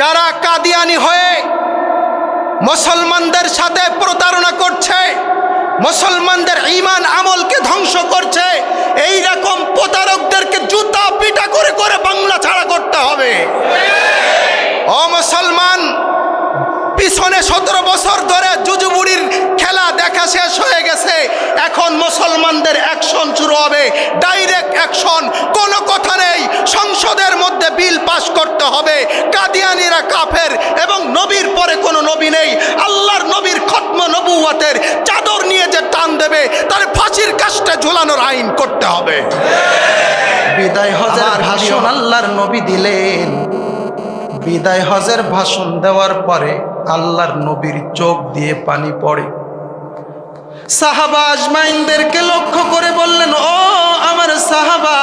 যারা কাদিয়ানি হয়ে মুসলমানদের সাথে প্রতারণা করছে, মুসলমানদের ইমান আমলকে ধ্বংস করছে, এই রকম প্রতারকদেরকে জুতা পিটা করে করে বাংলা ছাড়া করতে হবে। ও মুসলমান পিছনে সতেরো বছর ধরে জুজুবুড়ির খেলা দেখা শেষ হয়ে গেছে। এখন মুসলমানদের অ্যাকশন শুরু হবে। ডাইরেক্ট অ্যাকশন কোনো কথা নেই। সংসদের মধ্যে বিল পাশ করতে হবে। কাদিয়ানিরা কাফের এবং নবীর পরে কোনো নবী নেই। আল্লাহর নবীর খত্ম নবুয়াতের চাদর নিয়ে যে টান দেবে তার ফাঁসির কাজটা ঝোলানোর আইন করতে হবে। বিদায় হজার ভাষণ আল্লাহর নবী দিলেন। বিদায় হজের ভাষণ দেওয়ার পরে আল্লাহর নবীর চোখ দিয়ে পানি পড়ে। সাহাবা আজমাইনদেরকে লক্ষ্য করে বললেন, ও আমার সাহাবা,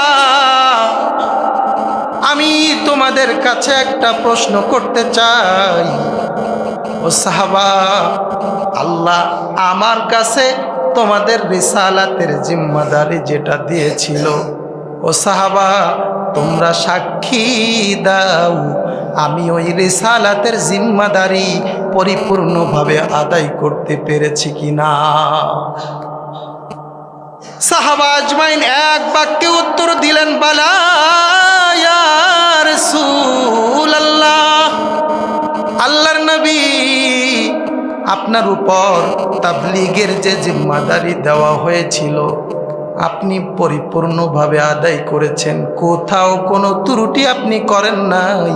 আমি তোমাদের কাছে একটা প্রশ্ন করতে চাই। ও সাহাবা, আল্লাহ আমার কাছে তোমাদের রিসালাতের জিম্মাদারি যেটা দিয়েছিল। ও সাহাবা, তোমরা সাক্ষী দাও। আমি ওই রিসালাতের জিম্মাদারি পরিপূর্ণভাবে আদায় করতে পেরেছি কিনা? সাহাবা আজমাইন এক বাক্যে উত্তর দিলেন, বালা আল্লাহর নবী, আপনার উপর তাবলিগের যে জিম্মাদারি দেওয়া হয়েছিল আপনি পরিপূর্ণভাবে আদায় করেছেন। কোথাও কোনো ত্রুটি আপনি করেন নাই।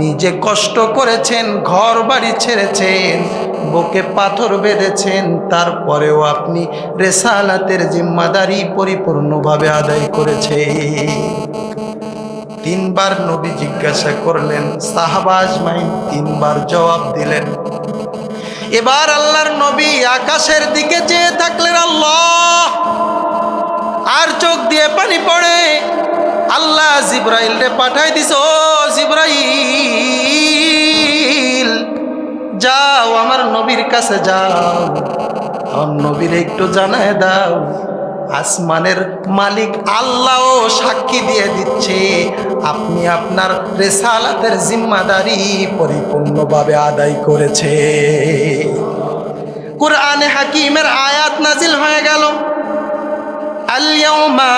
নিজে কষ্ট করেছেন ঘর বাড়ি ছেড়েছেন, বুকে পাথর বেঁধেছেন, তারপরেও আপনি রেসালাতের জিম্মাদারি পরিপূর্ণভাবে আদায় করেছেন। তিনবার নবী জিজ্ঞাসা করলেন সাহাবাজ মাইন তিনবার জবাব দিলেন, এবার আল্লাহর নবী আকাশের দিকে চেয়ে থাকলেন আল্লাহ। আর চোখ দিয়ে পানি পড়ে। আল্লাহ জিব্রাইল রে পাঠাই দিস ও জিব্রাইল, যাও আমার নবীর কাছে যাও। আমার নবীর একটু জানায় দাও। আসমানের মালিক আল্লাহও সাক্ষী দিয়ে দিচ্ছে। আপনি আপনার রেসালাতের জিম্মাদারি পরিপূর্ণভাবে আদায় করেছে। কোরআনে হাকিমের আয়াত নাজিল হয়ে গেল। আলিয়াউমা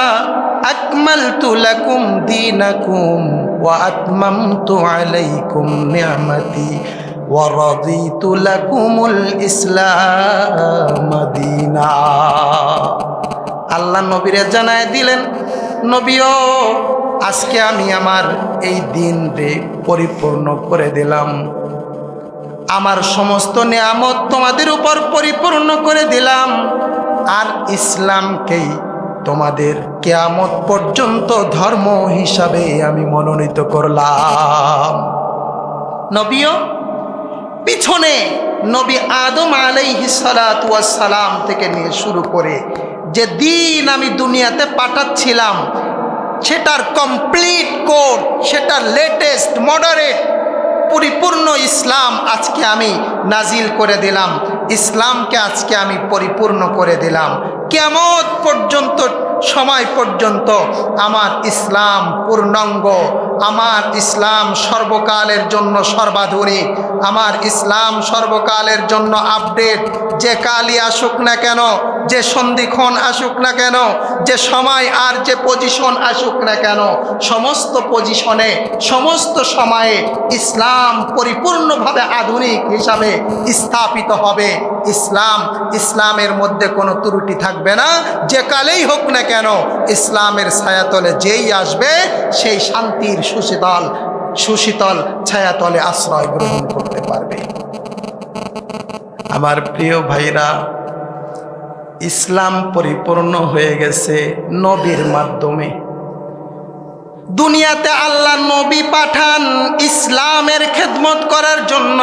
আকমালতু লাকুম দীনাকুম ওয়া আতমামতু আলাইকুম নিয়ামতি ওয়া রাদিতু লাকুমুল ইসলাম দীনা। আল্লাহ নবীরে জানায় দিলেন, নবীও, আজকে আমি আমার এই দিনকে পরিপূর্ণ করে দিলাম। আমার সমস্ত নিয়ামত তোমাদের উপর পরিপূর্ণ করে দিলাম। আর ইসলামকেই তোমাদের কেয়ামত পর্যন্ত ধর্ম হিসাবে আমি মনোনীত করলাম। নবীও, পিছনে নবী আদম সালাম থেকে নিয়ে শুরু করে যে দিন আমি দুনিয়াতে পাঠাচ্ছিলাম, সেটার কমপ্লিট কোড সেটার লেটেস্ট মডারেট পরিপূর্ণ ইসলাম আজকে আমি নাজিল করে দিলাম। ইসলামকে আজকে আমি পরিপূর্ণ করে দিলাম। কেমন পর্যন্ত সময় পর্যন্ত আমার ইসলাম পূর্ণাঙ্গ, আমার ইসলাম সর্বকালের জন্য সর্বাধুনিক আমার ইসলাম সর্বকালের জন্য আপডেট, যে কালই আসুক না কেন, যে সন্ধিক্ষণ আসুক না কেন, যে সময় আর যে পজিশন আসুক না কেন, সমস্ত পজিশনে সমস্ত সময়ে ইসলাম পরিপূর্ণভাবে আধুনিক হিসাবে স্থাপিত হবে। ইসলাম, ইসলামের মধ্যে কোনো ত্রুটি থাকবে না। যে কালেই হোক না কেন ইসলামের ছায়াতলে যেই আসবে, সেই শান্তির সুশীতল সুশীতল ছায়াতলে আশ্রয় গ্রহণ করতে পারবে। আমার প্রিয় ভাইরা, ইসলাম পরিপূর্ণ হয়ে গেছে নবীর মাধ্যমে। দুনিয়াতে আল্লাহ নবী পাঠান ইসলামের খেদমত করার জন্য,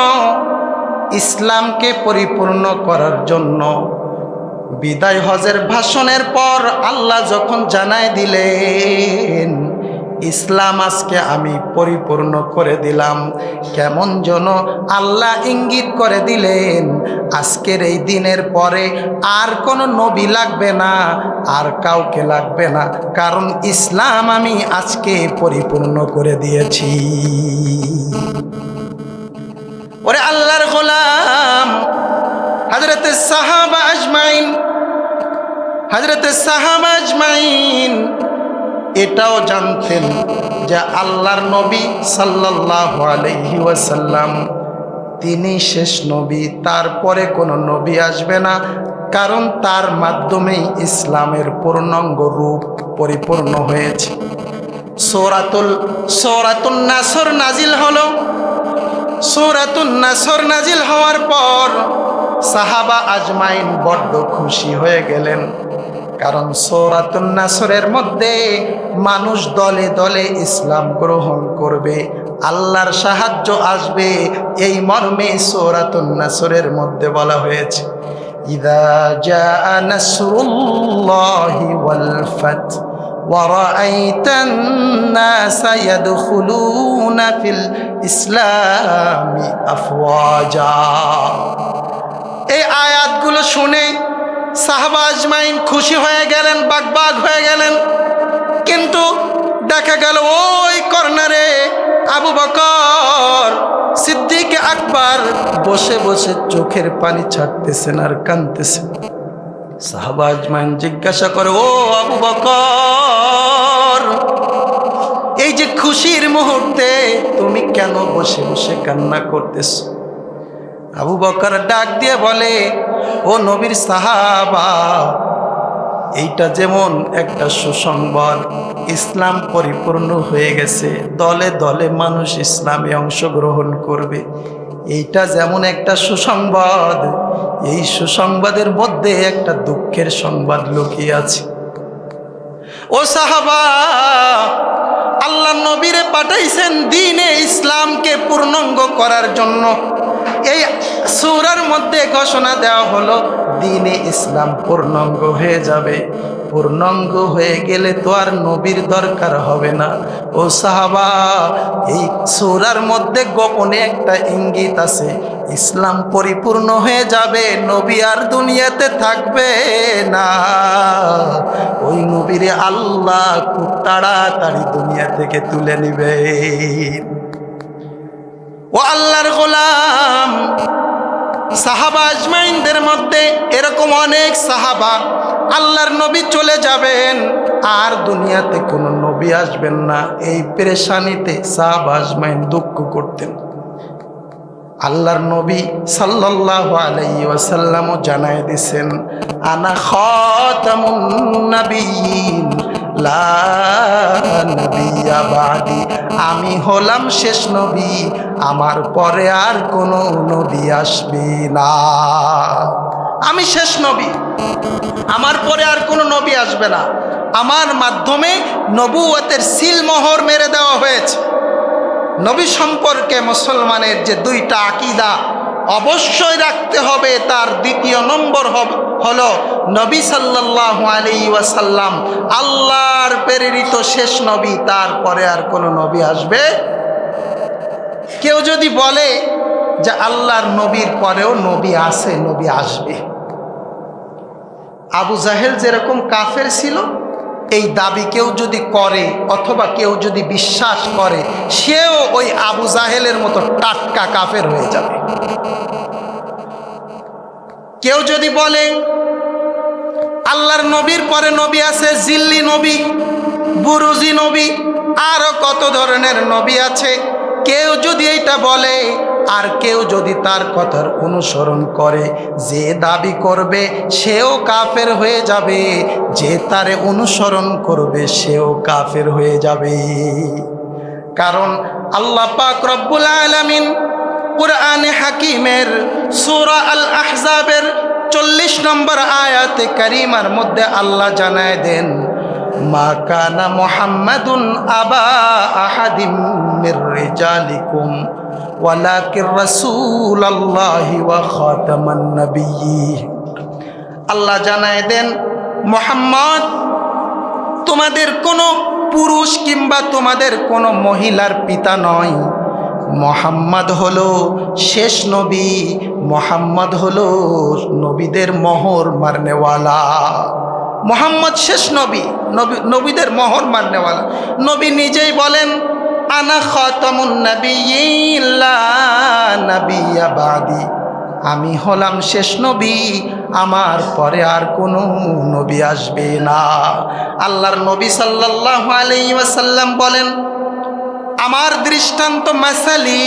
ইসলামকে পরিপূর্ণ করার জন্য। বিদায় হজের ভাষণের পর আল্লাহ যখন জানায় দিলেন, ইসলাম আজকে আমি পরিপূর্ণ করে দিলাম। কেমন যেন আল্লাহ ইঙ্গিত করে দিলেন, আজকের এই দিনের পরে আর কোনো নবী লাগবে না, আর কাউকে লাগবে না। কারণ ইসলাম আমি আজকে পরিপূর্ণ করে দিয়েছি। ওরে আল্লাহর গোলাম হজরতে সাহাবা আজমাইন হজরতে সাহাবা আজমাইন এটাও জানতেন যে আল্লাহর নবী সাল্লাল্লাহু আলাইহি ওয়াসাল্লাম, তিনি শেষ নবী, তারপরে কোনো নবী আসবে না, কারণ তার মাধ্যমেই ইসলামের পূর্ণাঙ্গ রূপ পরিপূর্ণ হয়েছে। সৌরাতুল সৌরাতুল নাসর নাজিল হলো। সৌরাতুল নাসর নাজিল হওয়ার পর সাহাবা আজমাইন বড্ড খুশি হয়ে গেলেন। কারণ সৌরাতুন নাসরের মধ্যে মানুষ দলে দলে ইসলাম গ্রহণ করবে আল্লাহর সাহায্য আসবে এই মর্মে সৌরাতুন নাসরের মধ্যে বলা হয়েছে ইদা জা নাসরুল্লাহি ওয়াল ফাত ورأيت الناس يدخلون في الإسلام أفواجا এই আয়াতগুলো শুনে সাহাবা আজমাইন খুশি হয়ে গেলেন, বাগবাগ হয়ে গেলেন। কিন্তু দেখা গেল ওই কর্নারে আবু বকর, সিদ্দিক আকবর বসে বসে চোখের পানি ছাড়তেছেন আর কানতেছেন সাহাবা জিজ্ঞাসা করে, ও আবু বকর, এই যে খুশির মুহূর্তে তুমি কেন বসে বসে কান্না করতেছো? আবু বকর ডাক দিয়ে বলে, ও নবীর সাহাবা, এইটা যেমন একটা সুসংবাদ, ইসলাম পরিপূর্ণ হয়ে গেছে, দলে দলে মানুষ ইসলামে অংশগ্রহণ করবে। এইটা যেমন একটা সুসংবাদ, এই সুসংবাদের মধ্যে একটা দুঃখের সংবাদ লুকিয়ে আছে। ও সাহাবা, আল্লাহ নবীরে পাঠাইছেন দিনে ইসলামকে পূর্ণাঙ্গ করার জন্য। এই সুরার মধ্যে ঘোষণা দেওয়া হলো, দিনে ইসলাম পূর্ণাঙ্গ হয়ে যাবে। পূর্ণাঙ্গ হয়ে গেলে তো আর নবীর দরকার হবে না। ও সাহাবা, এই সুরার মধ্যে গোপনে একটা ইঙ্গিত আছে, ইসলাম পরিপূর্ণ হয়ে যাবে, নবী আর দুনিয়াতে থাকবে না। ওই নবীরে আল্লাহ খুব তাড়াতাড়ি দুনিয়া থেকে তুলে নিবে। ও আল্লাহর গোলাম সাহাবা আজমাইনদের মধ্যে এরকম অনেক সাহাবা আল্লাহর নবী চলে যাবেন, আর দুনিয়াতে কোনো নবী আসবেন না। এই পেরেশানিতে সাহাবা আজমাইন দুঃখ করতেন। আল্লাহর নবী সাল্লাল্লাহু আলাইহি ওয়াসাল্লামও জানায় দিছেন, আনা খাতামুন নাবিয়িন লা নবিয়্যা আমি হলাম শেষ নবী, আমার পরে আর কোনো নবী আসবে না। আমি শেষ নবী, আমার পরে আর কোনো নবী আসবে না। আমার মাধ্যমে নবুয়তের সিলমোহর মেরে দেওয়া হয়েছে। নবী সম্পর্কে মুসলমানের যে দুইটা আকিদা অবশ্যই রাখতে হবে, তার দ্বিতীয় নম্বর হলো নবী সাল্লাহ আলী ওয়াসাল্লাম, আল্লাহর প্রেরিত শেষ নবী, তারপরে আর কোনো নবী আসবে? কেউ যদি বলে যে আল্লাহর নবীর পরেও নবী আছে, নবী আসবে। আবু জাহেল যেরকম কাফের ছিল এই দাবি কেউ যদি করে অথবা কেউ যদি বিশ্বাস করে, সেও ওই আবু জাহেলের মতো টাটকা কাফের হয়ে যাবে। কেউ যদি বলে, আল্লাহর নবীর পরে নবী আছে, জিল্লি নবী, বুরুজি নবী আরও কত ধরনের নবী আছে কেউ যদি এটা বলে, আর কেউ যদি তার কথার অনুসরণ করে, যে দাবি করবে সেও কাফের হয়ে যাবে, যে তারে অনুসরণ করবে সেও কাফের হয়ে যাবে। কারণ আল্লাহ পাক রব্বুল আলমিন কুরআনে হাকিমের সুরা আল আহজাবের চল্লিশ নম্বর আয়াতে কারিমার মধ্যে আল্লাহ জানায় দেন মা কানা মোহাম্মদুন আবা আহাদিম মির রিজালিকুম, ওয়ালাকির রাসূলুল্লাহি ওয়া খাতামান নাবিয়্যিন আল্লাহ জানায় দেন, মোহাম্মদ, তোমাদের কোনো পুরুষ কিংবা তোমাদের কোনো মহিলার পিতা নয়। মোহাম্মদ হলো শেষ নবী, মোহাম্মদ হলো নবীদের মোহর মারনেওয়ালা। মোহাম্মদ শেষ নবী নবী, নবীদের মহর মান্যওয়ালা। নবী নিজেই বলেন, আনা খতমুন আমি হলাম শেষ নবী, আমার পরে আর কোনো নবী আসবে না। আল্লাহর নবী সাল্লাল্লাহু আলাইহি ওয়াসাল্লাম বলেন, আমার দৃষ্টান্ত মাসালি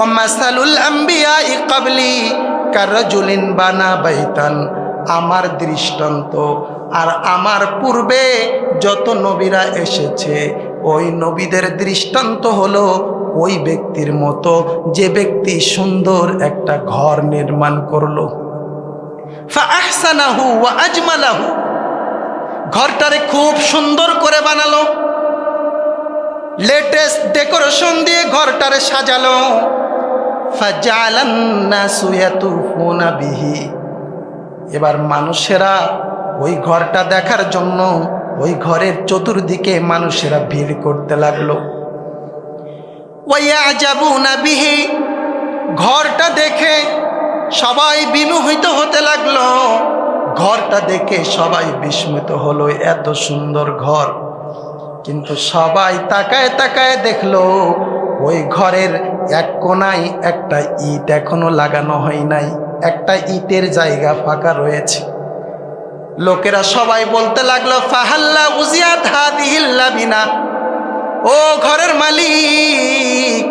ও মাসালুল আম্বিয়া ইকাবলি কারজুলিন বানা বাইতান। আমার দৃষ্টান্ত আর আমার পূর্বে যত নবীরা এসেছে, ওই নবীদের দৃষ্টান্ত হলো ওই ব্যক্তির মতো। যে ব্যক্তি সুন্দর একটা ঘর নির্মাণ করল। ফাহসানাহু ওয়া আজমালাহু। ঘরটারে খুব সুন্দর করে বানালো। লেটেস্ট ডেকোরেশন দিয়ে ঘরটারে সাজালো। ফাজালান্নাসু ইয়াতুফুনা বিহি। এবার মানুষেরা ওই ঘরটা দেখার জন্য ওই ঘরের চতুর্দিকে মানুষেরা ভিড় করতে লাগল। বিহি, ঘরটা দেখে সবাই বিমোহিত হতে লাগল। ঘরটা দেখে সবাই বিস্মিত হলো, এত সুন্দর ঘর। কিন্তু সবাই তাকায় তাকায় দেখল, ওই ঘরের এক কোনায় একটা ইট এখনও লাগানো হয় নাই, একটা ইটের জায়গা ফাঁকা রয়েছে। লোকেরা সবাই বলতে লাগল, ফাহাল্লা উজিয়াত হাদিহিল্লা বিনা ও ঘরের মালিক,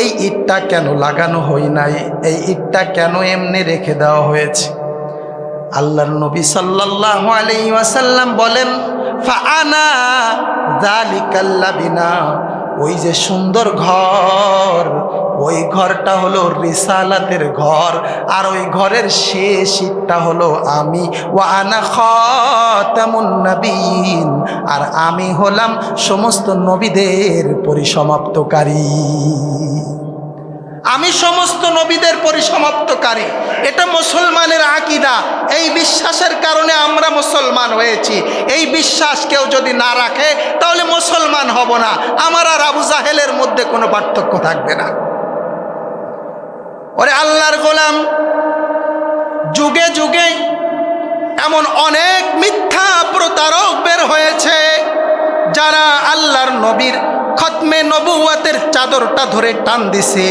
এই ইটটা কেন লাগানো হয় নাই? এই ইটটা কেন এমনি রেখে দেওয়া হয়েছে? আল্লাহর নবী সাল্লাল্লাহু আলাইহি ওয়াসাল্লাম বলেন, ফাআনা যালিকাল্লা বিনা ওই যে সুন্দর ঘর, ওই ঘরটা হলো রিসালাতের ঘর, আর ওই ঘরের শেষ ইটটা হলো আমি। ও আনা খতামুন্নবীন আর আমি হলাম সমস্ত নবীদের পরিসমাপ্তকারী। আমি সমস্ত নবীদের পরিসমাপ্তকারী। এটা মুসলমানের আকিদা। এই বিশ্বাসের কারণে আমরা মুসলমান হয়েছি। এই বিশ্বাস কেউ যদি না রাখে, তাহলে মুসলমান হব না। আমার আর আবু জাহেলের মধ্যে কোনো পার্থক্য থাকবে না। ওরে আল্লাহর গোলাম, যুগে যুগে এমন অনেক মিথ্যা প্রতারক বের হয়েছে, যারা আল্লাহর নবীর খতমে নবুয়াতের চাদরটা ধরে টান দিছে।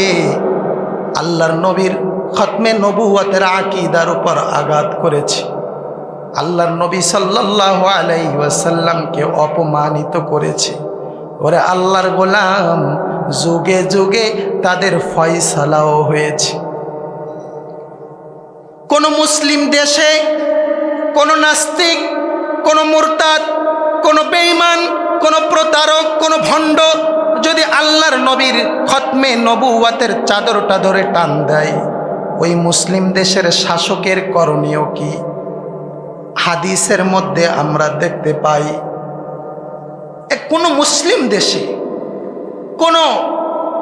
আল্লাহর নবীর খতমে নবুয়াতের আকিদার উপর আঘাত করেছে। আল্লাহর নবী সাল্লাল্লাহু আলাইহি ওয়াসাল্লামকে অপমানিত করেছে। ওরে আল্লাহর গোলাম, যুগে যুগে তাদের ফয়সালাও হয়েছে। কোন মুসলিম দেশে কোন নাস্তিক, কোন মুরতাদ, কোন বেঈমান, কোন প্রতারক, কোন ভণ্ড যদি আল্লাহর নবীর খতমে নবুয়াতের চাদরটা ধরে টান দেয়, ওই মুসলিম দেশের শাসকের করণীয় কি? হাদিসের মধ্যে আমরা দেখতে পাই কোনো মুসলিম দেশে কোনো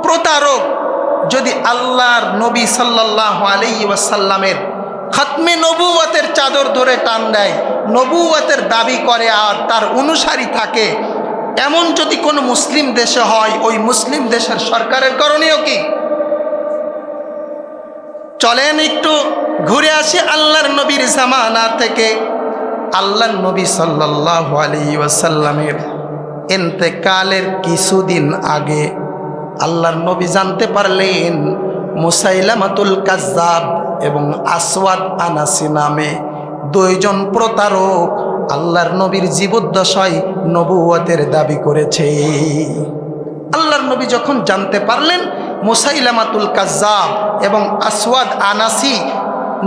প্রতারক যদি আল্লাহর নবী সাল্লাহ আলী ওয়াসাল্লামের খতমে নবুয়াতের চাদর ধরে টান দেয় নবুয়াতের দাবি করে আর তার অনুসারী থাকে এমন যদি কোনো মুসলিম দেশে হয়, ওই মুসলিম দেশের সরকারের করণীয় কি? চলেন একটু ঘুরে আসি আল্লাহর নবীর জামানা থেকে। আল্লাহর নবী সাল্লাহ আলী ওয়াসাল্লামের এন্তেকালের কিছুদিন আগে আল্লাহর নবী জানতে পারলেন, মুসাইলামাতুল কাজ্জাব এবং আসওয়াদ আনাসি নামে দুইজন প্রতারক আল্লাহর নবীর জীবদ্দশায় নবুয়তের দাবি করেছে। আল্লাহর নবী যখন জানতে পারলেন, মুসাইলামাতুল কাজ্জাব এবং আসওয়াদ আনাসি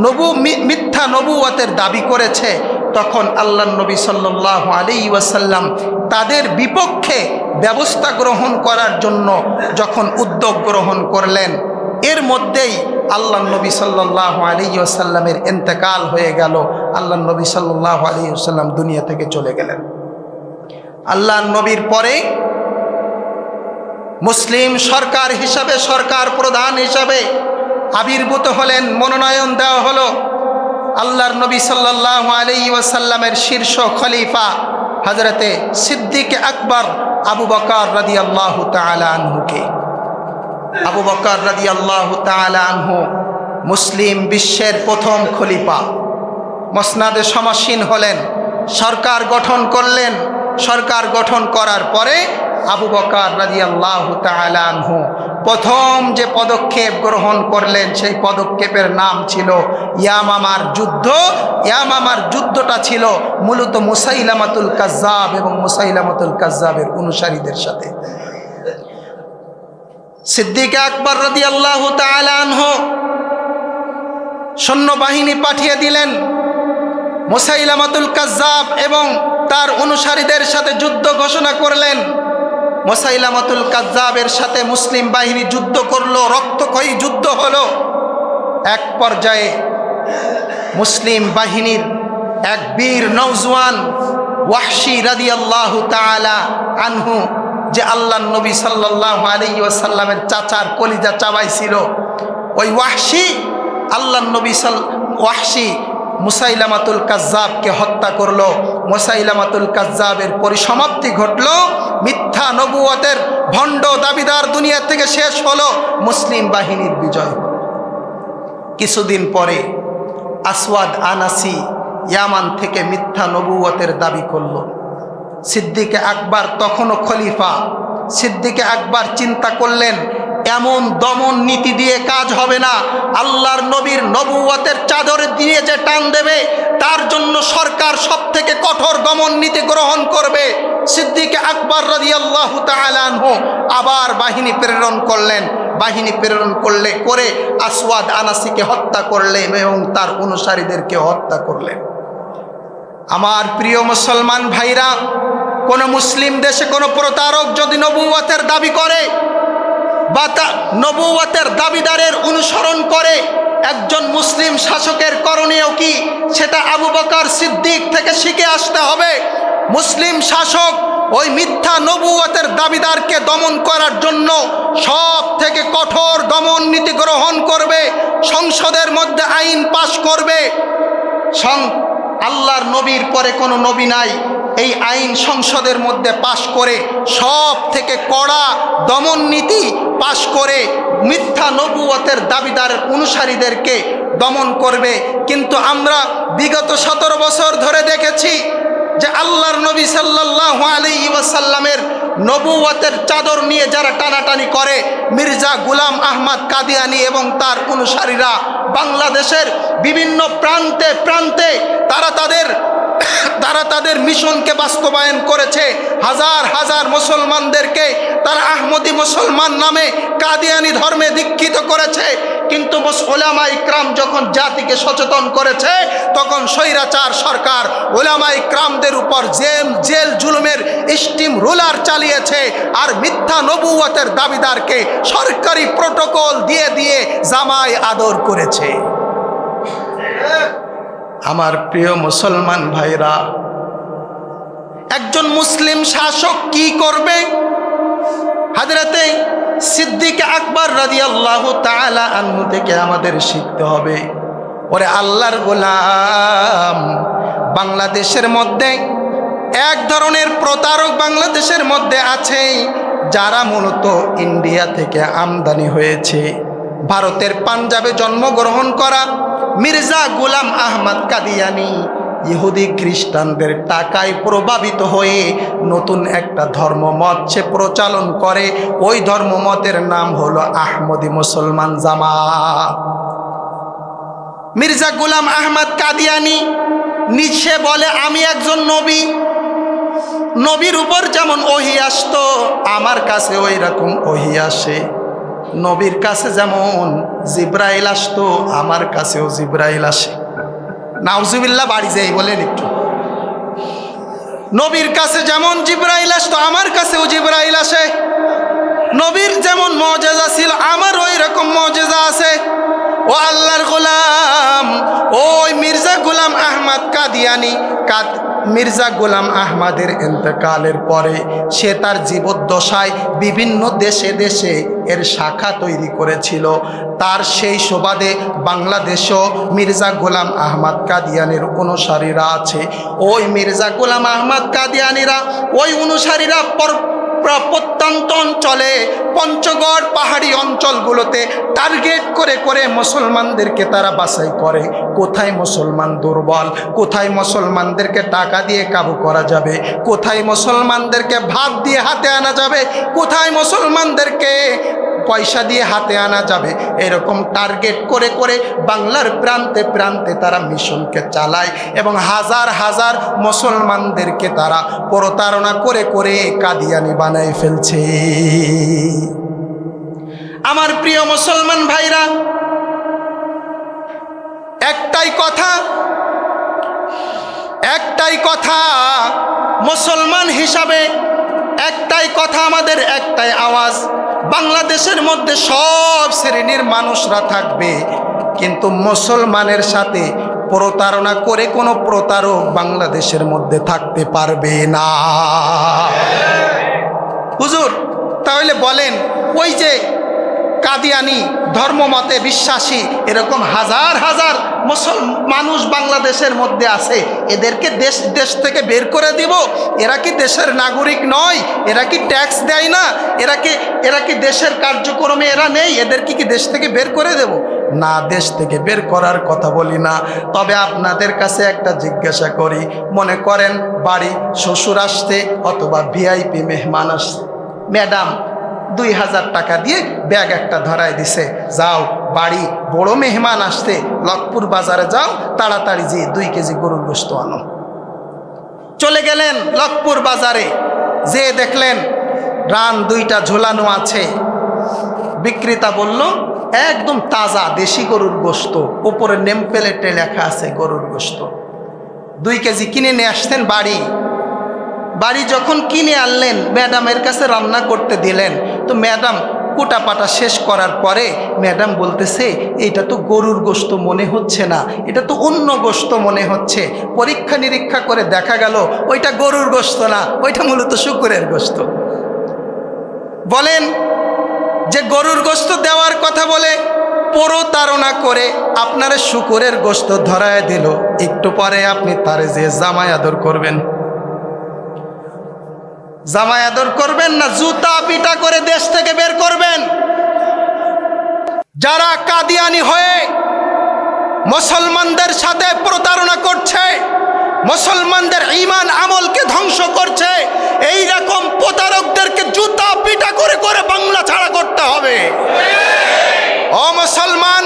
নবু মিথ্যা নবুয়তের দাবি করেছে, তখন আল্লাহ নবী সাল্লাহ আলী ওয়াসাল্লাম তাদের বিপক্ষে ব্যবস্থা গ্রহণ করার জন্য যখন উদ্যোগ গ্রহণ করলেন, এর মধ্যেই আল্লাহ নবী সাল্লাহ আলী ওসাল্লামের এন্তেকাল হয়ে গেল। আল্লাহ নবী সাল্লাহ আলী ওসাল্লাম দুনিয়া থেকে চলে গেলেন। আল্লাহ নবীর পরে মুসলিম সরকার হিসাবে, সরকার প্রধান হিসাবে আবির্ভূত হলেন, মনোনয়ন দেওয়া হলো। আল্লাহর নবী সাল্লাহ আলী ওয়াসাল্লামের শীর্ষ খলিফা হজরতে সিদ্দিক আকবর আবু বকর রাদি আল্লাহ আনহুকে। আবু বকর রাদি আল্লাহ আনহু মুসলিম বিশ্বের প্রথম খলিফা। মসনাদে সমাসীন হলেন। সরকার গঠন করলেন। সরকার গঠন করার পরে আবু বকার রাজি আল্লাহ তালানহু প্রথম যে পদক্ষেপ গ্রহণ করলেন, সেই পদক্ষেপের নাম ছিল ইয়ামামার যুদ্ধ। ইয়ামামার যুদ্ধটা ছিল মূলত মুসাইলামাতুল কাজ্জাব এবং মুসাইলামাতুল কাজ্জাবের অনুসারীদের সাথে। সিদ্দিক আকবর রাজি আল্লাহ তালানহু সৈন্যবাহিনী পাঠিয়ে দিলেন। মোসাইলামাতুল কাজাব এবং তার অনুসারীদের সাথে যুদ্ধ ঘোষণা করলেন। মোসাইলামাতুল কাজাবের সাথে মুসলিম বাহিনী যুদ্ধ করল, রক্তক্ষয়ী যুদ্ধ হল। এক পর্যায়ে মুসলিম বাহিনীর এক বীর নৌজওয়ান ওয়াহশি রাদি আল্লাহ তালা আনহু, যে আল্লাহ নবী সাল্লাহ আলী ওয়াসাল্লামের চাচার কলিজা চাবাইছিল, ওই ওয়াহশি আল্লাহ নবী সাল, ওয়াহশি মুসাইলামাতুল কাজ্জাবকে হত্যা করল, মুসাইলামাতুল কাজ্জাবের পরিসমাপ্তি ঘটল, মিথ্যা নবুয়তের ভণ্ড দাবিদার দুনিয়া থেকে শেষ হলো, মুসলিম বাহিনীর বিজয়। কিছুদিন পরে আসওয়াদ আনাসি ইয়ামান থেকে মিথ্যা নবুয়তের দাবি করল। সিদ্দিকে আকবর তখনও খলিফা, সিদ্দিকে আকবর চিন্তা করলেন এমন দমন নীতি দিয়ে কাজ হবে না। আল্লাহর নবীর নবুয়তের চাদর দিয়ে যে টান দেবে, তার জন্য সরকার সব থেকে কঠোর দমন নীতি গ্রহণ করবে। সিদ্দিকে আকবর রাজি আল্লাহ আবার বাহিনী প্রেরণ করলেন। বাহিনী প্রেরণ করলে, করে আসওয়াদ আনাসিকে হত্যা করলেন এবং তার অনুসারীদেরকে হত্যা করলেন। আমার প্রিয় মুসলমান ভাইরা, কোনো মুসলিম দেশে কোনো প্রতারক যদি নবুয়তের দাবি করে বা নবুয়তের দাবিদারের অনুসরণ করে একজন মুসলিম শাসকের করণীয় কি সেটা আবু বকর সিদ্দিক থেকে শিখে আসতে হবে। মুসলিম শাসক ওই মিথ্যা নবুয়তের দাবিদারকে দমন করার জন্য সব থেকে কঠোর দমন নীতি গ্রহণ করবে, সংসদের মধ্যে আইন পাশ করবে। সং আল্লাহর নবীর পরে কোনো নবী নাই। এই আইন সংসদের মধ্যে পাশ করে সব থেকে কড়া দমন নীতি পাশ করে মিথ্যা নবুয়তের দাবিদার অনুসারীদেরকে দমন করবে। কিন্তু আমরা বিগত সতেরো বছর ধরে দেখেছি যে আল্লাহর নবী সাল্লাহ আলী ওয়াসাল্লামের নবুয়তের চাদর নিয়ে যারা টানাটানি করে, মির্জা গুলাম আহমদ কাদিয়ানি এবং তার অনুসারীরা বাংলাদেশের বিভিন্ন প্রান্তে প্রান্তে তারা তাদের তারা তাদের মিশনকে বাস্তবায়ন করেছে। হাজার হাজার মুসলমানদেরকে তারা আহমদি মুসলমান নামে কাদিয়ানি ধর্মে দীক্ষিত করেছে। কিন্তু ওলামা ইকরাম যখন জাতিকে সচেতন করেছে, তখন স্বৈরাচার সরকার ওলামা ইকরামদের উপর জেল জেল জুলুমের স্টিম রুলার চালিয়েছে আর মিথ্যা নবুয়তের দাবিদারকে সরকারি প্রোটোকল দিয়ে দিয়ে জামাই আদর করেছে। আমার প্রিয় মুসলমান ভাইরা, একজন মুসলিম শাসক কি করবে? হাজরাতে সিদ্দিক আকবর রাজি আল্লাহ আনহু থেকে আমাদের শিখতে হবে। ওরে আল্লাহর গোলাম, বাংলাদেশের মধ্যে এক ধরনের প্রতারক বাংলাদেশের মধ্যে আছে যারা মূলত ইন্ডিয়া থেকে আমদানি হয়েছে। ভারতের পাঞ্জাবে জন্মগ্রহণ করা মির্জা গুলাম আহমদ কাদিয়ানি ইহুদি খ্রিস্টানদের টাকায় প্রভাবিত হয়ে নতুন একটা ধর্মমত সে প্রচালন করে। ওই ধর্মমতের নাম হলো আহমদি মুসলমান জামাত। মির্জা গুলাম আহমদ কাদিয়ানি নিচে বলে, আমি একজন নবী। নবীর উপর যেমন ওহি আসতো, আমার কাছে ওই রকম ওহি আসে। নবীর কাছে যেমন জিব্রাইল আসতো, আমার কাছেও জিব্রাইল আসে। নাউজুবিল্লা বাড়ি যাই, বলেন একটু। নবীর কাছে যেমন জিব্রাইল আসতো, আমার কাছেও জিব্রাইল আসে। নবীর যেমন মজেজা ছিল, আমার ওই রকম মজেজা আছে। ও আল্লাহর গোলাম, ওই মির্জা গোলাম আহমদ কাদিয়ানি কাদ মির্জা গোলাম আহমদের এতেকালের পরে সে তার জীবদ্দশায় বিভিন্ন দেশে দেশে এর শাখা তৈরি করেছিল। তার সেই সুবাদে বাংলাদেশও মির্জা গোলাম আহমদ কাদিয়ানির অনুসারীরা আছে। ওই মির্জা গোলাম আহমদ কাদিয়ানিরা ওই অনুসারীরা পর প্রত্যন্ত অঞ্চলে পঞ্চগড় পাহাড়ি অঞ্চলগুলোতে টার্গেট করে করে মুসলমানদেরকে তারা বাছাই করে। কোথায় মুসলমান দুর্বল? কোথায় মুসলমানদেরকে টাকা দিয়ে কাবু করা যাবে? কোথায় মুসলমানদেরকে ভাত দিয়ে হাতে আনা যাবে? কোথায় মুসলমানদেরকে পয়সা দিয়ে হাতে আনা যাবে? এরকম টার্গেট করে করে বাংলার প্রান্তে প্রান্তে তারা মিশনকে চালায় এবং হাজার হাজার মুসলমানদেরকে তারা প্রতারণা করে করে কাদিয়ানি বানায় ফেলছে। আমার প্রিয় মুসলমান ভাইরা, একটাই কথা একটাই কথা মুসলমান হিসাবে, একটাই কথা আমাদের, একটাই আওয়াজ, বাংলাদেশের মধ্যে সব শ্রেণির মানুষরা থাকবে, কিন্তু মুসলমানের সাথে প্রতারণা করে কোনো প্রতারক বাংলাদেশের মধ্যে থাকতে পারবে না। হুজুর, তাহলে বলেন, ওই যে কাদিয়ানি ধর্মমতে বিশ্বাসী, এরকম হাজার হাজার মুসল, মানুষ বাংলাদেশের মধ্যে আছে, এদেরকে দেশ দেশ থেকে বের করে দিব, এরা কি দেশের নাগরিক নয়, এরা কি ট্যাক্স দেয় না, এরা কি এরা কি দেশের কার্যক্রমে এরা নেই, এদেরকে কি দেশ থেকে বের করে দেব? না, দেশ থেকে বের করার কথা বলি না, তবে আপনাদের কাছে একটা জিজ্ঞাসা করি, মনে করেন বাড়ি শ্বশুর আসতে অথবা ভিআইপি মেহমান আসছে। ম্যাডাম, দুই হাজার টাকা দিয়ে ব্যাগ একটা ধরায় দিছে। যাও, বাড়ি, বড় মেহমান আসতে লকপুর বাজারে যাও, তাড়াতাড়ি যে দুই কেজি গরুর গোস্ত আনো। চলে গেলেন লকপুর বাজারে। যে দেখলেন, রান দুইটা ঝোলানো আছে। বিক্রেতা বলল, একদম তাজা দেশি গরুর গোস্ত উপরে নেম প্লেটে লেখা আছে গরুর গোস্ত দুই কেজি কিনে নিয়ে আসতেন বাড়ি। বাড়ি যখন কিনে আনলেন, ম্যাডামের কাছে রান্না করতে দিলেন, তো ম্যাডাম কুটাপাটা শেষ করার পরে ম্যাডাম বলতেছে এটা তো গরুর গোস্ত মনে হচ্ছে না, এটা তো অন্য গোস্ত মনে হচ্ছে। পরীক্ষা নিরীক্ষা করে দেখা গেল, ওইটা গরুর গোস্ত না, ওইটা মূলত শুকুরের গোস্ত। বলেন, যে গরুর গোস্ত দেওয়ার কথা বলে, প্রতারণা করে আপনার শুকুরের গোস্ত ধরায় দিল। একটু পরে আপনি তারে যে জামাই আদর করবেন। জামাই আদর করবেন না, জুতা পিটা করে দেশ থেকে বের করবেন। যারা কাদিয়ানি হয়ে মুসলমানদের সাথে প্রতারণা করছে, মুসলমানদের ইমান আমলকে ধ্বংস করছে এই রকম প্রতারকদেরকে জুতা পিটা করে করে বাংলা ছাড়া করতে হবে। ও মুসলমান,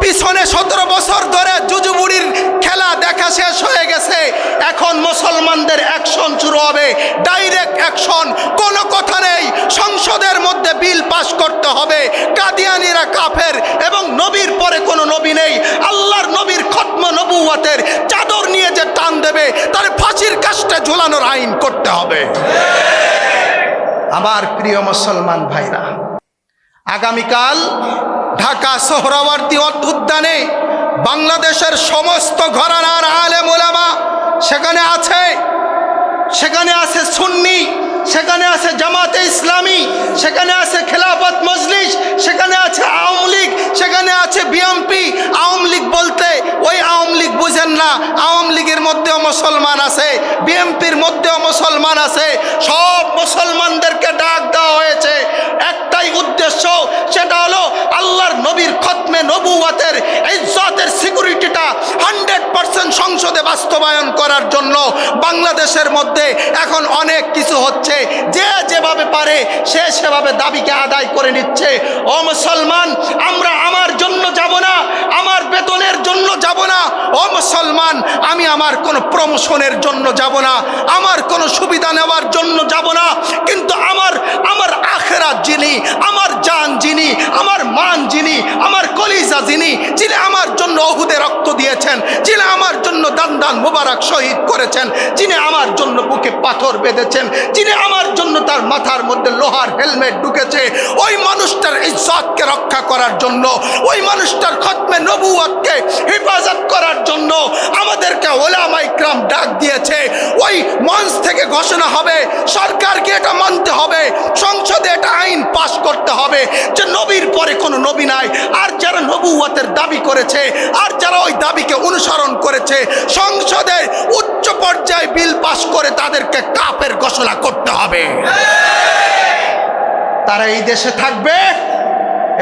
পিছনে সতেরো বছর ধরে জুজুবুড়ির খেলা দেখা এখন মুসলমানদের অ্যাকশন শুরু হবে। ডাইরেক্ট অ্যাকশন কোনো কথা নেই। সংসদের মধ্যে বিল পাশ করতে হবে। কাদিয়ানিরা কাফের এবং নবীর পরে কোনো নবী নেই। আল্লাহর নবীর খত্ম নবুয়াতের চাদর নিয়ে যে টান দেবে, তার ফাঁসির কাজটা ঝোলানোর আইন করতে হবে। আমার প্রিয় মুসলমান ভাইরা, আগামীকাল ঢাকা সোহরাওয়ার্দী উদ্যানে বাংলাদেশের সমস্ত ঘরানার আলেম ওলামা সেখানে আছে সেখানে আছে সুন্নি, সেখানে আছে জামাতে ইসলামী, সেখানে আছে খেলাফত মজলিস, সেখানে আছে আওয়ামী লীগ, সেখানে আছে বিএমপি আওয়ামী লীগ বলতে ওই আওয়ামী লীগ বুঝেন না, আওয়ামী লীগের মধ্যেও মুসলমান আছে বিএমপির মধ্যেও মুসলমান আছে, সব মুসলমানদেরকে ডাক দেওয়া হয়েছে একটাই উদ্দেশ্য সেটা হলো আল্লাহর নবীর খতমে নবুয়াতের ইজ্জতের সিকিউরিটিটা হান্ড্রেড পার্সেন্ট সংসদে বাস্তবায়ন করার জন্য বাংলাদেশের মধ্যে এখন অনেক কিছু হচ্ছে। যে যেভাবে পারে, সে সেভাবে দাবিকে আদায় করে নিচ্ছে। ও মুসলমান, আমরা আমার জন্য যাব না, আমার বেতনের জন্য যাব না। ও মুসলমান, আমি আমার কোনো প্রমোশনের জন্য যাব না, আমার কোনো সুবিধা নেওয়ার জন্য যাব না। কিন্তু আমার আমার আখেরাত যিনি, আমার জান যিনি, আমার মান যিনি, আমার কলিজা যিনি যিনি আমার জন্য অহুদে রক্ত দিয়েছেন, যিনি আমার জন্য দান দান মুবারক শহীদ করেছেন, যিনি আমার জন্য বুকে পাথর বেঁধেছেন, যিনি আমার জন্য তার মাথার মধ্যে লোহার হেলমেট ঢুকেছে, ওই মানুষটার ইজ্জতকে রক্ষা করার জন্য, ওই মানুষটার খতমে নবুয়াতকে হেফাজত করার জন্য আমাদেরকে ওলামাইক্রাম ডাক দিয়েছে। ওই মঞ্চ থেকে ঘোষণা হবে, সরকারকে এটা মানতে হবে, সংসদে এটা আইন পাশ করতে হবে যে নবীর পরে কোনো নবী নাই। আর যারা নবুয়াতের দাবি করেছে, আর যারা ওই দাবিকে অনুসরণ করেছে, সংসদে উচ্চ পর্যায়ে বিল পাশ করে তাদেরকে কাপের ঘোষণা করতে হবে। তারা এই দেশে থাকবে,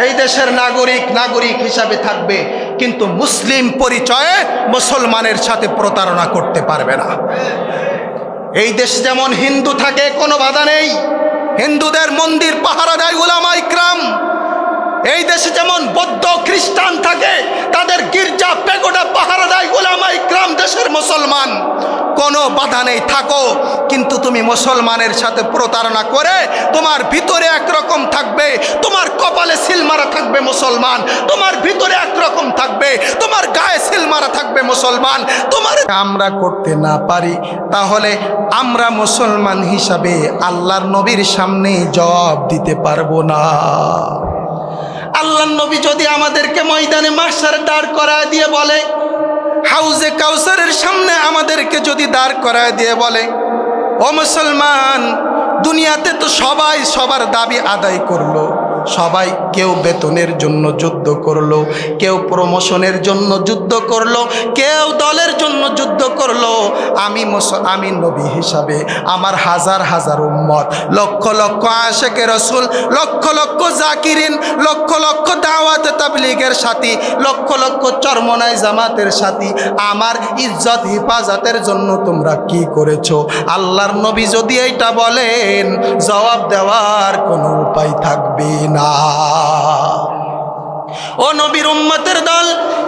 এই দেশের নাগরিক নাগরিক হিসাবে থাকবে, কিন্তু মুসলিম পরিচয়ে মুসলমানের সাথে প্রতারণা করতে পারবে না। এই দেশ যেমন হিন্দু থাকে, কোনো বাধা নেই। হিন্দুদের মন্দির, পাহারা দেয় উলামা ইকরাম। এই দেশে যেমন বৌদ্ধ, খ্রিস্টান থাকে, তাদের গির্জা পেগোটা পাহারা দেয় উলামা ইকরাম দেশের মুসলমান। কোনো বাধা নেই, থাকো। কিন্তু তুমি মুসলমানের সাথে প্রতারণা করে তোমার ভিতরে একরকম থাকবে, তোমার কপালে সিল মারা থাকবে মুসলমান, তোমার ভিতরে একরকম থাকবে, তোমার গায়ে সিল মারা থাকবে মুসলমান, তোমার আমরা করতে না পারি, তাহলে আমরা মুসলমান হিসাবে আল্লাহর নবীর সামনে জবাব দিতে পারব না। আল্লাহ নবী যদি আমাদেরকে ময়দানে মাসার দাঁড় করা দিয়ে বলে হাউজে কাউসারের সামনে আমাদেরকে যদি দাঁড় করায় দিয়ে বলে, ও মুসলমান, দুনিয়াতে তো সবাই সবার দাবি আদায় করল। সবাই কেউ বেতনের জন্য যুদ্ধ করল, কেউ প্রমোশনের জন্য যুদ্ধ করল, কেউ দলের জন্য যুদ্ধ করল। আমি আমি নবী হিসাবে আমার হাজার হাজার উম্মত, লক্ষ লক্ষ আশেকে রসুল, লক্ষ লক্ষ জাকিরিন, লক্ষ লক্ষ দাওয়াত তাবলিগের সাথী, লক্ষ লক্ষ চরমনায় জামাতের সাথী। আমার ইজ্জত হিফাজতের জন্য তোমরা কি করেছ? আল্লাহর নবী যদি এইটা বলেন, জবাব দেওয়ার কোনো উপায় থাকবে না। ও নবীর উম্মতের দল,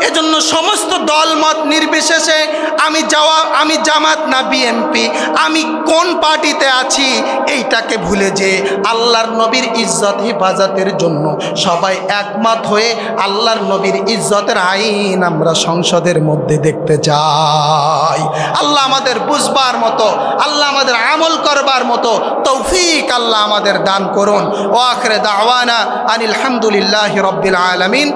এজন্য সমস্ত দল মত নির্বিশেষে আমি যাওয়া, আমি জামাত না বিএমপি আমি কোন পার্টিতে আছি এইটাকে ভুলে যে আল্লাহর নবীর ইজ্জত হেফাজতের জন্য সবাই একমত হয়ে আল্লাহর নবীর ইজ্জতের আইন আমরা সংসদের মধ্যে দেখতে চাই। আল্লাহ আমাদের বুঝবার মতো, আল্লাহ আমাদের আমল করবার মতো তৌফিক আল্লাহ আমাদের দান করুন। ও আখরে দাওয়ানা আনিল হামদুলিল্লাহ রব্বিল আলমিন।